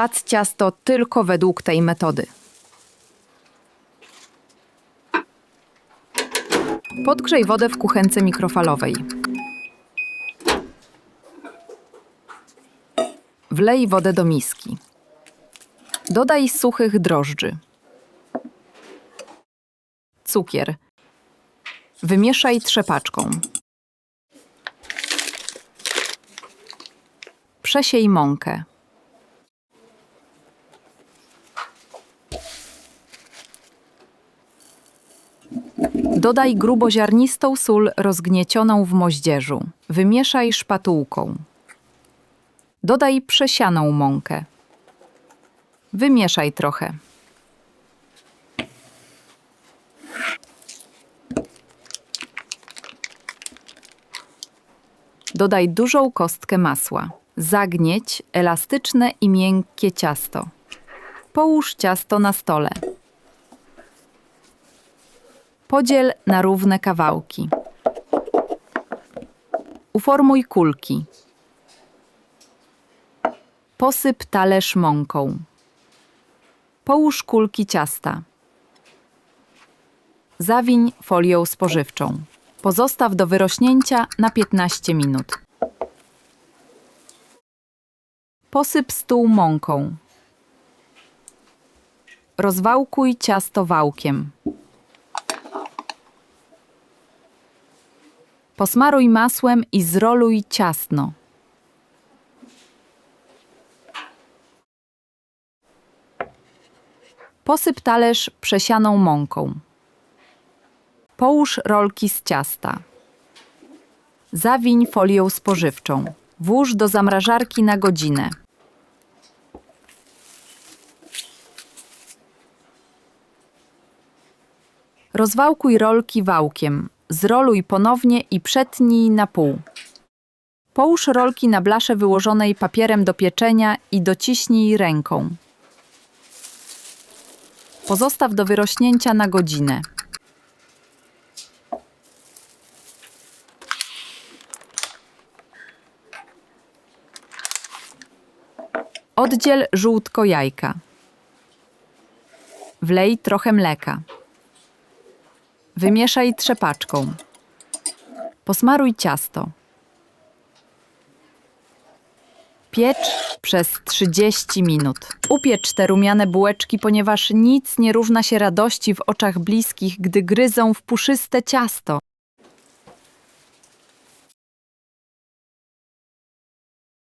Swac ciasto tylko według tej metody. Podgrzej wodę w kuchence mikrofalowej. Wlej wodę do miski. Dodaj suchych drożdży. Cukier. Wymieszaj trzepaczką. Przesiej mąkę. Dodaj gruboziarnistą sól rozgniecioną w moździerzu. Wymieszaj szpatułką. Dodaj przesianą mąkę. Wymieszaj trochę. Dodaj dużą kostkę masła. Zagnieć elastyczne i miękkie ciasto. Połóż ciasto na stole. Podziel na równe kawałki. Uformuj kulki. Posyp talerz mąką. Połóż kulki ciasta. Zawiń folią spożywczą. Pozostaw do wyrośnięcia na 15 minut. Posyp stół mąką. Rozwałkuj ciasto wałkiem. Posmaruj masłem i zroluj ciasno. Posyp talerz przesianą mąką. Połóż rolki z ciasta. Zawiń folią spożywczą. Włóż do zamrażarki na godzinę. Rozwałkuj rolki wałkiem. Zroluj ponownie i przetnij na pół. Połóż rolki na blasze wyłożonej papierem do pieczenia i dociśnij ręką. Pozostaw do wyrośnięcia na godzinę. Oddziel żółtko jajka. Wlej trochę mleka. Wymieszaj trzepaczką. Posmaruj ciasto. Piecz przez 30 minut. Upiecz te rumiane bułeczki, ponieważ nic nie równa się radości w oczach bliskich, gdy gryzą w puszyste ciasto.